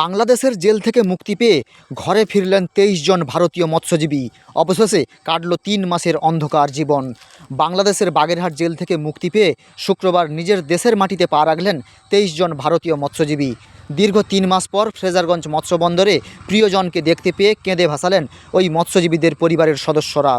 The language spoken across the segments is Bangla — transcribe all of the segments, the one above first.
বাংলাদেশের জেল থেকে মুক্তি পেয়ে ঘরে ফিরলেন তেইশ জন ভারতীয় মৎস্যজীবী। অবশেষে কাটল তিন মাসের অন্ধকার জীবন। বাংলাদেশের বাগেরহাট জেল থেকে মুক্তি পেয়ে শুক্রবার নিজের দেশের মাটিতে পা রাখলেন তেইশ জন ভারতীয় মৎস্যজীবী। দীর্ঘ তিন মাস পর ফ্রেজারগঞ্জ মৎস্যবন্দরে প্রিয়জনকে দেখতে পেয়ে কেঁদে ভাসালেন ওই মৎস্যজীবীদের পরিবারের সদস্যরা।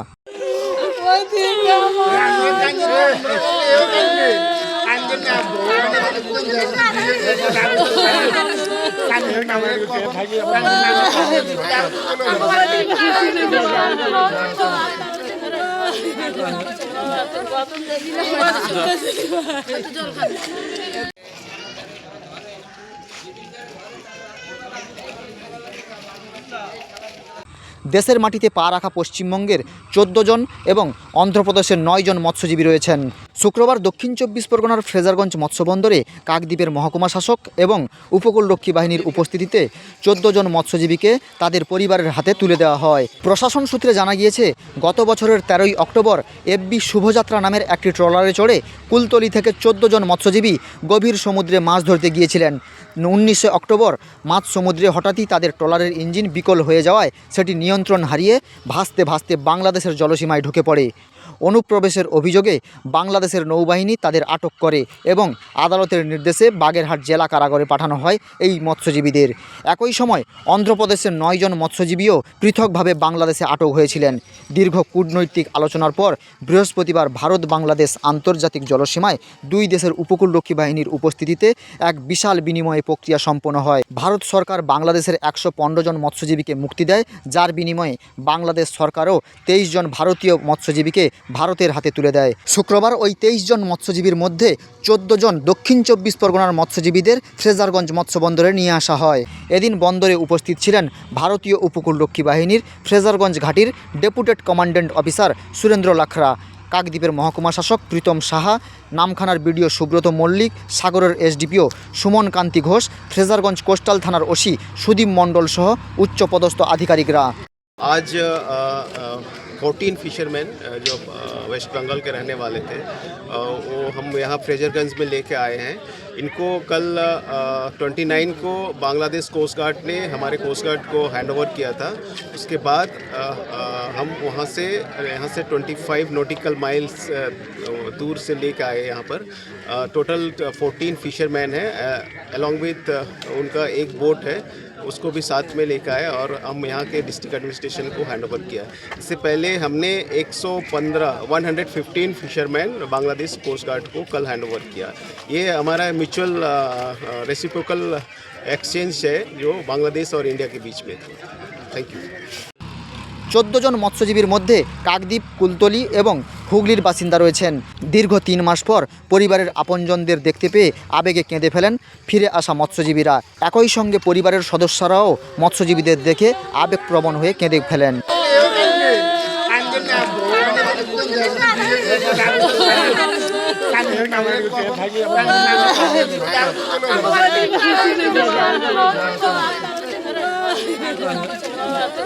দেশের মাটিতে পা রাখা পশ্চিমবঙ্গের চোদ্দ জন এবং অন্ধ্রপ্রদেশের নয় জন মৎস্যজীবী রয়েছেন। শুক্রবার দক্ষিণ চব্বিশ পরগনার ফ্রেজারগঞ্জ মৎস্যবন্দরে কাকদ্বীপের মহকুমা শাসক এবং উপকূলরক্ষী বাহিনীর উপস্থিতিতে চোদ্দ জন মৎস্যজীবীকে তাদের পরিবারের হাতে তুলে দেওয়া হয়। প্রশাসন সূত্রে জানা গিয়েছে, গত বছরের তেরোই অক্টোবর এফবি শুভযাত্রা নামের একটি ট্রলারে চড়ে কুলতলি থেকে চোদ্দ জন মৎস্যজীবী গভীর সমুদ্রে মাছ ধরতে গিয়েছিলেন। উনিশে অক্টোবর মাছ সমুদ্রে হঠাৎই তাদের ট্রলারের ইঞ্জিন বিকল হয়ে যাওয়ায় সেটি নিয়ন্ত্রণ হারিয়ে ভাসতে ভাসতে বাংলাদেশের জলসীমায় ঢুকে পড়ে। অনুপ্রবেশের অভিযোগে বাংলাদেশের নৌবাহিনী তাদের আটক করে এবং আদালতের নির্দেশে বাগেরহাট জেলা কারাগারে পাঠানো হয় এই মৎস্যজীবীদের। একই সময় অন্ধ্রপ্রদেশের নয়জন মৎস্যজীবীও পৃথকভাবে বাংলাদেশে আটক হয়েছিলেন। দীর্ঘ কূটনৈতিক আলোচনার পর বৃহস্পতিবার ভারত বাংলাদেশ আন্তর্জাতিক জলসীমায় দুই দেশের উপকূলরক্ষী বাহিনীর উপস্থিতিতে এক বিশাল বিনিময় প্রক্রিয়া সম্পন্ন হয়। ভারত সরকার বাংলাদেশের একশো পনেরো জন মৎস্যজীবীকে মুক্তি দেয়, যার বিনিময়ে বাংলাদেশ সরকারও তেইশ জন ভারতীয় মৎস্যজীবীকে ভারতের হাতে তুলে দেয়। শুক্রবার ওই তেইশ জন মৎস্যজীবীর মধ্যে চোদ্দ জন দক্ষিণ চব্বিশ পরগনার মৎস্যজীবীদের ফ্রেজারগঞ্জ মৎস্যবন্দরে নিয়ে আসা হয়। এদিন বন্দরে উপস্থিত ছিলেন ভারতীয় উপকূলরক্ষী বাহিনীর Fraserganj ঘাটির deputed commandant officer Surendra Lakhra, কাকদ্বীপের মহকুমা শাসক প্রীতম সাহা, নামখানার বিডিও সুব্রত মল্লিক, সাগরের এসডিপিও সুমন কান্তি ঘোষ, ফ্রেজারগঞ্জ কোস্টাল থানার ওসি সুদীপ মণ্ডল সহ উচ্চপদস্থ আধিকারিকরা। आज फोर्टीन फिशरमैन जो वेस्ट बंगाल के रहने वाले थे अ, वो हम यहाँ फ्रेजरगंज में लेके आए हैं। इनको कल ट्वेंटी नाइन को बांग्लादेश कोस्ट गार्ड ने हमारे कोस्ट गार्ड को हैंड ओवर किया था। उसके बाद अ, अ, हम वहाँ से यहाँ से ट्वेंटी फाइव नोटिकल माइल्स दूर से लेके आए यहाँ पर। टोटल फोर्टीन फिशरमैन हैं अलॉन्ग विथ उनका एक बोट है उसको भी साथ में लेकर आए और हम यहाँ के डिस्ट्रिक्ट एडमिनिस्ट्रेशन को हैंड ओवर किया। इससे पहले हमने 115 115 फिशरमैन बांग्लादेश कोस्ट गार्ड को कल हैंड ओवर किया। ये हमारा म्यूचुअल रेसिप्रोकल एक्सचेंज है जो बांग्लादेश और इंडिया के बीच में थैंक यू চোদ্দ জন মৎস্যজীবীর মধ্যে কাকদ্বীপ, কুলতলি এবং হুগলির বাসিন্দা রয়েছেন। দীর্ঘ তিন মাস পর পরিবারের আপনজনদের দেখতে পেয়ে আবেগে কেঁদে ফেলেন ফিরে আসা মৎস্যজীবীরা। একই সঙ্গে পরিবারের সদস্যরাও মৎস্যজীবীদের দেখে আবেগপ্রবণ হয়ে কেঁদে ফেলেন। না